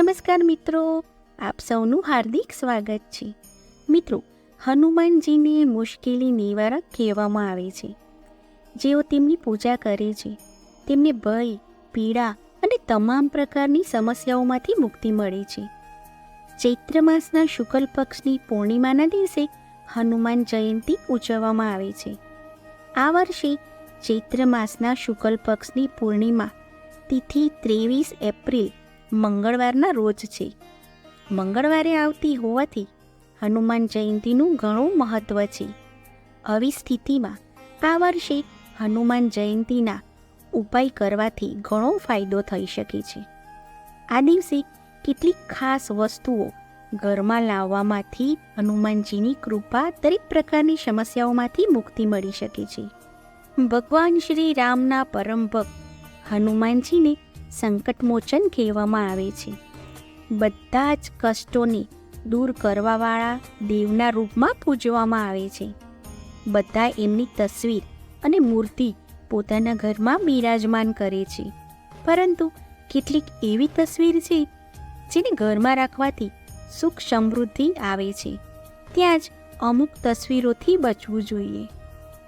નમસ્કાર મિત્રો, આપ સૌનું હાર્દિક સ્વાગત છે. મિત્રો, હનુમાનજીને મુશ્કેલી નિવારક કહેવામાં આવે છે. જેઓ તેમની પૂજા કરે છે, તેમને ભય, પીડા અને તમામ પ્રકારની સમસ્યાઓમાંથી મુક્તિ મળે છે. ચૈત્ર માસના શુક્લ પક્ષની પૂર્ણિમાના દિવસે હનુમાન જયંતી ઉજવવામાં આવે છે. આ વર્ષે ચૈત્ર માસના શુક્લ પક્ષની પૂર્ણિમા, તિથિ ત્રેવીસ એપ્રિલ મંગળવારના રોજ છે. મંગળવારે આવતી હોવાથી હનુમાન જયંતીનું ઘણું મહત્ત્વ છે. આવી સ્થિતિમાં આ વર્ષે હનુમાન જયંતીના ઉપાય કરવાથી ઘણો ફાયદો થઈ શકે છે. આ દિવસે કેટલીક ખાસ વસ્તુઓ ઘરમાં લાવવામાંથી હનુમાનજીની કૃપા દરેક પ્રકારની સમસ્યાઓમાંથી મુક્તિ મળી શકે છે. ભગવાન શ્રી રામના પરમ ભક્ત હનુમાનજીને સંકટમોચન કહેવામાં આવે છે. બધા જ કષ્ટોને દૂર કરવાવાળા દેવના રૂપમાં પૂજવામાં આવે છે. બધા એમની તસવીર અને મૂર્તિ પોતાના ઘરમાં બિરાજમાન કરે છે. પરંતુ કેટલીક એવી તસવીર છે જેને ઘરમાં રાખવાથી સુખ સમૃદ્ધિ આવે છે. ત્યાં જ અમુક તસવીરોથી બચવું જોઈએ.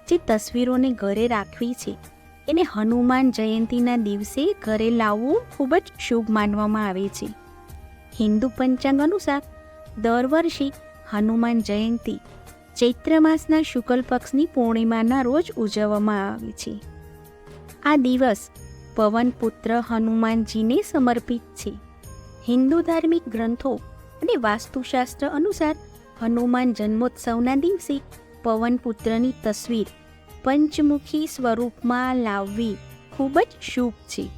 જે તસવીરોને ઘરે રાખવી છે એને હનુમાન જયંતીના દિવસે ઘરે લાવવું ખૂબ જ શુભ માનવામાં આવે છે. હિન્દુ પંચાંગ અનુસાર દર વર્ષે હનુમાન જયંતી ચૈત્ર માસના શુક્લ પક્ષની પૂર્ણિમાના રોજ ઉજવવામાં આવે છે. આ દિવસ પવનપુત્ર હનુમાનજીને સમર્પિત છે. હિન્દુ ધાર્મિક ગ્રંથો અને વાસ્તુશાસ્ત્ર અનુસાર હનુમાન જન્મોત્સવના દિવસે પવનપુત્રની તસવીર પંચમુખી સ્વરૂપમાં લાવવી ખૂબ જ શુભ છે.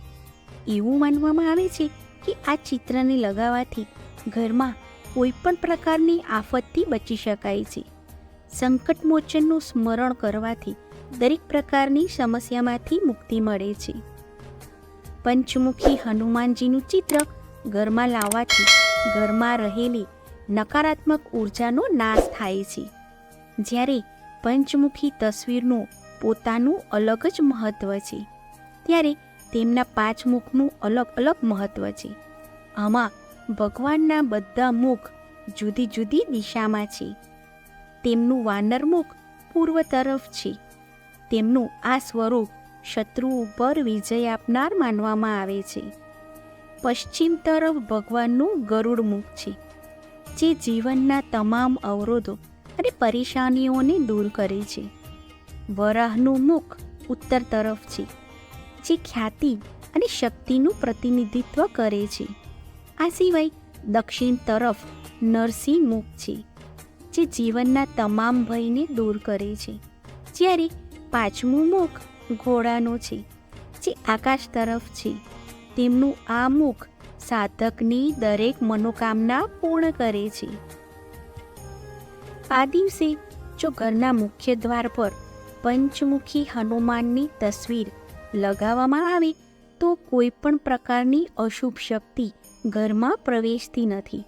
એવું માનવામાં આવે છે કે આ ચિત્રને લગાવવાથી ઘરમાં કોઈ પણ પ્રકારની આફતથી બચી શકાય છે. સંકટમોચનનું સ્મરણ કરવાથી દરેક પ્રકારની સમસ્યામાંથી મુક્તિ મળે છે. પંચમુખી હનુમાનજીનું ચિત્ર ઘરમાં લાવવાથી ઘરમાં રહેલી નકારાત્મક ઉર્જાનો નાશ થાય છે. જ્યારે પંચમુખી તસવીરનું પોતાનું અલગ જ મહત્ત્વ છે. ત્યારે તેમના પાંચ મુખનું અલગ અલગ મહત્ત્વ છે. આમાં ભગવાનના બધા મુખ જુદી જુદી દિશામાં છે. તેમનું વાનર મુખ પૂર્વ તરફ છે. તેમનું આ સ્વરૂપ શત્રુ ઉપર વિજય આપનાર માનવામાં આવે છે. પશ્ચિમ તરફ ભગવાનનું ગરુડ મુખ છે. જે જીવનના તમામ અવરોધો અને પરેશાનીઓને દૂર કરે છે. વરાહનું મુખ ઉત્તર તરફ છે, જે ખ્યાતિ અને શક્તિનું પ્રતિનિધિત્વ કરે છે. આ સિવાય દક્ષિણ તરફ નરસિંહ મુખ છે, જે જીવનના તમામ ભયને દૂર કરે છે. જ્યારે પાંચમું મુખ ઘોડાનું છે, જે આકાશ તરફ છે, તેમનું આ મુખ સાધકની દરેક મનોકામના પૂર્ણ કરે છે. આ દિવસે જો ઘરના મુખ્ય દ્વાર પર પંચમુખી હનુમાનની તસવીર લગાવવામાં આવે, તો કોઈ પણ પ્રકારની અશુભ શક્તિ ઘરમાં પ્રવેશતી નથી.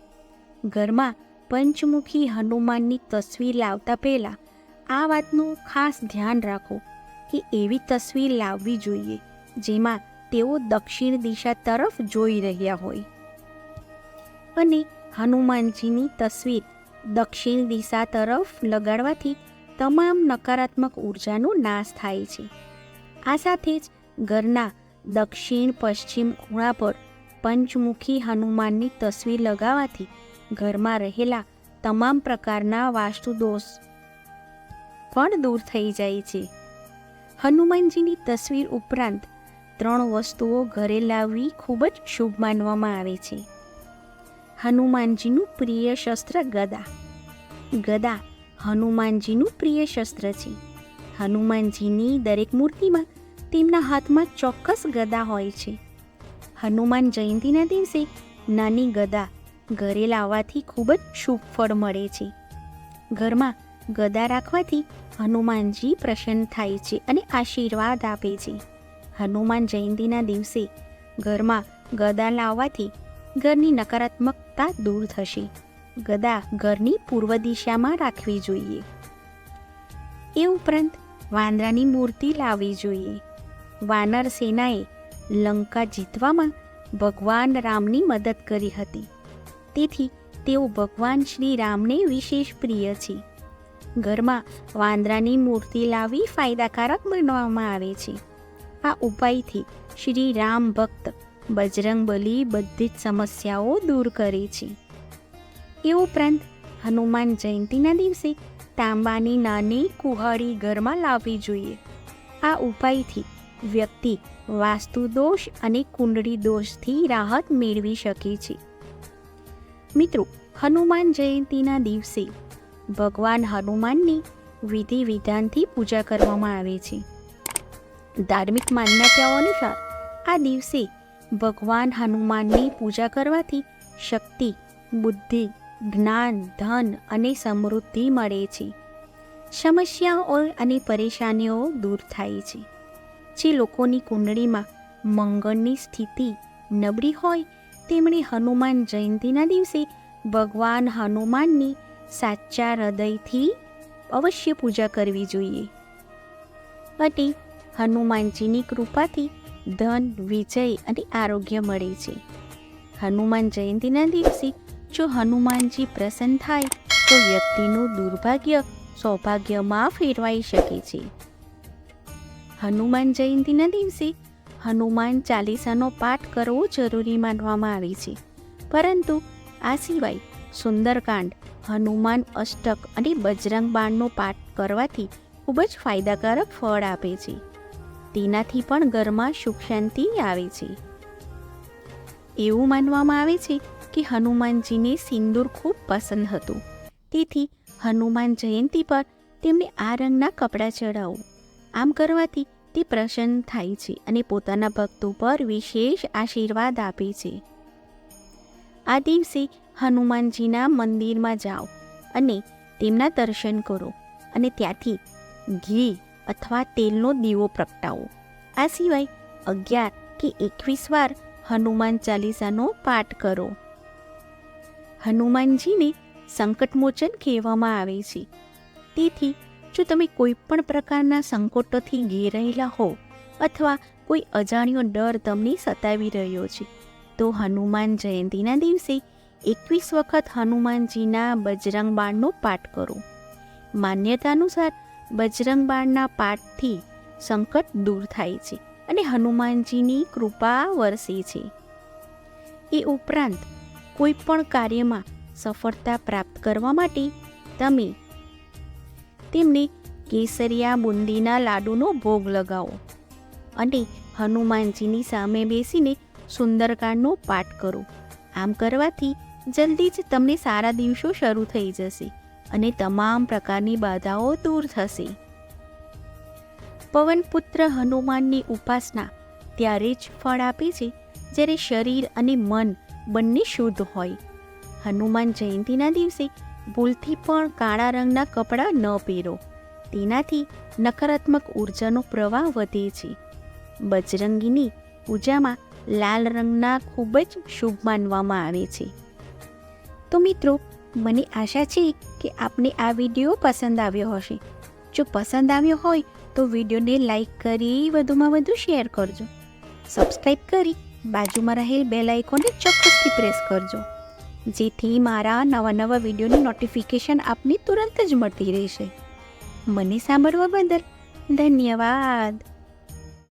ઘરમાં પંચમુખી હનુમાનની તસવીર લાવતા પહેલાં આ વાતનું ખાસ ધ્યાન રાખો કે એવી તસવીર લાવવી જોઈએ, જેમાં તેઓ દક્ષિણ દિશા તરફ જોઈ રહ્યા હોય. અને હનુમાનજીની તસવીર દક્ષિણ દિશા તરફ લગાડવાથી તમામ નકારાત્મક ઉર્જાનો નાશ થાય છે. આ સાથે જ ઘરના દક્ષિણ પશ્ચિમ ખૂણા પર પંચમુખી હનુમાનની તસવીર લગાવવાથી ઘરમાં રહેલા તમામ પ્રકારના વાસ્તુ દોષ પણ દૂર થઈ જાય છે. હનુમાનજીની તસવીર ઉપરાંત ત્રણ વસ્તુઓ ઘરે લાવવી ખૂબ જ શુભ માનવામાં આવે છે. હનુમાનજીનું પ્રિય શસ્ત્ર ગદા. ગદા હનુમાનજીનું પ્રિય શસ્ત્ર છે. હનુમાનજીની દરેક મૂર્તિમાં તેમના હાથમાં ચોક્કસ ગદા હોય છે. હનુમાન જયંતીના દિવસે નાની ગદા ઘરે લાવવાથી ખૂબ જ શુભ ફળ મળે છે. ઘરમાં ગદા રાખવાથી હનુમાનજી પ્રસન્ન થાય છે અને આશીર્વાદ આપે છે. હનુમાન જયંતીના દિવસે ઘરમાં ગદા લાવવાથી ઘરની નકારાત્મકતા દૂર થશે. ગદા ઘરની પૂર્વ દિશામાં રાખવી જોઈએ. એ ઉપરાંત વાંદરાની મૂર્તિ લાવવી જોઈએ. વાનર સેનાએ લંકા જીતવામાં ભગવાન રામની મદદ કરી હતી. તેથી તેઓ ભગવાન શ્રી રામને વિશેષ પ્રિય છે. ઘરમાં વાંદરાની મૂર્તિ લાવી ફાયદાકારક બનવામાં આવે છે. આ ઉપાયથી શ્રી રામ ભક્ત બજરંગ બલી બધી જ સમસ્યાઓ દૂર કરે છે. એ ઉપરાંત હનુમાન જયંતીના દિવસે તાંબાની નાની કુહાડી ઘરમાં લાવવી જોઈએ. આ ઉપાયથી વ્યક્તિ વાસ્તુ દોષ અને કુંડળી દોષથી રાહત મેળવી શકે છે. મિત્રો, હનુમાન જયંતીના દિવસે ભગવાન હનુમાનની વિધિ વિધાનથી પૂજા કરવામાં આવે છે. ધાર્મિક માન્યતાઓ અનુસાર આ દિવસે ભગવાન હનુમાનની પૂજા કરવાથી શક્તિ, બુદ્ધિ જ્ઞાન, ધન અને સમૃદ્ધિ મળે છે. સમસ્યાઓ અને પરેશાનીઓ દૂર થાય છે. જે લોકોની કુંડળીમાં મંગળની સ્થિતિ નબળી હોય, તેમણે હનુમાન જયંતીના દિવસે ભગવાન હનુમાનની સાચા હૃદયથી અવશ્ય પૂજા કરવી જોઈએ. અને હનુમાનજીની કૃપાથી ધન, વિજય અને આરોગ્ય મળે છે. હનુમાન જયંતીના દિવસે જો હનુમાનજી પ્રસન્ન થાય, તો વ્યક્તિનું દુર્ભાગ્ય સૌભાગ્યમાં ફેરવાઈ શકે છે. હનુમાન જયંતીના દિવસે હનુમાન ચાલીસાનો પાઠ કરવો જરૂરી માનવામાં આવે છે. પરંતુ આ સિવાય સુંદરકાંડ, હનુમાન અષ્ટક અને બજરંગ બાણનો પાઠ કરવાથી ખૂબ જ ફાયદાકારક ફળ આપે છે. તેનાથી પણ ઘરમાં સુખ શાંતિ આવે છે. એવું માનવામાં આવે છે કે હનુમાનજીને સિંદૂર ખૂબ પસંદ હતું. તેથી હનુમાન જયંતી પર તેમને આ રંગના કપડાં ચડાવો આમ કરવાથી તે પ્રસન્ન થાય છે અને પોતાના ભક્તો પર વિશેષ આશીર્વાદ આપે છે. આ દિવસે હનુમાનજીના મંદિરમાં જાઓ અને તેમના દર્શન કરો અને ત્યાંથી ઘી અથવા તેલનો દીવો પ્રગટાવો. આ સિવાય અગિયાર કે એકવીસ વાર હનુમાન ચાલીસાનો પાઠ કરો. હનુમાનજીને સંકટમોચન કહેવામાં આવે છે. તેથી, જો તમે કોઈ પણ પ્રકારના સંકટોથી ઘેરાયેલા હો અથવા કોઈ અજાણ્યો ડર તમને સતાવી રહ્યો છે, તો હનુમાન જયંતીના દિવસે એકવીસ વખત હનુમાનજીના બજરંગ બાણનો પાઠ કરો. માન્યતા અનુસાર બજરંગ બાણના પાઠથી સંકટ દૂર થાય છે અને હનુમાનજીની કૃપા વરસે છે. એ ઉપરાંત કોઈ પણ કાર્યમાં સફળતા પ્રાપ્ત કરવા માટે તમે તેમને કેસરિયા બુંદીના લાડુનો ભોગ લગાવો અને હનુમાનજીની સામે બેસીને સુંદરકાંડનો પાઠ કરો. આમ કરવાથી જલ્દી જ તમને સારા દિવસો શરૂ થઈ જશે અને તમામ પ્રકારની બાધાઓ દૂર થશે. પવનપુત્ર હનુમાનની ઉપાસના ત્યારે જ ફળ આપે છે, જ્યારે શરીર અને મન બંને શુદ્ધ હોય. હનુમાન જયંતીના દિવસે ભૂલથી પણ કાળા રંગના કપડાં ન પહેરો. તેનાથી નકારાત્મક ઉર્જાનો પ્રવાહ વધે છે. બજરંગીની પૂજામાં લાલ રંગના ખૂબ જ શુભ માનવામાં આવે છે. તો મિત્રો, મને આશા છે કે આપને આ વીડિયો પસંદ આવ્યો હશે. જો પસંદ આવ્યો હોય તો વિડીયોને લાઈક કરી વધુમાં વધુ શેર કરજો. સબસ્ક્રાઈબ કરી બાજુમાં રહેલ બેલ આઇકોનને ચોક્કસથી પ્રેસ કરજો. જેથી મારા નવા નવા વિડીયોની નોટિફિકેશન આપને તુરંત જ મળતી રહેશે. મને સાંભળવા બદલ ધન્યવાદ.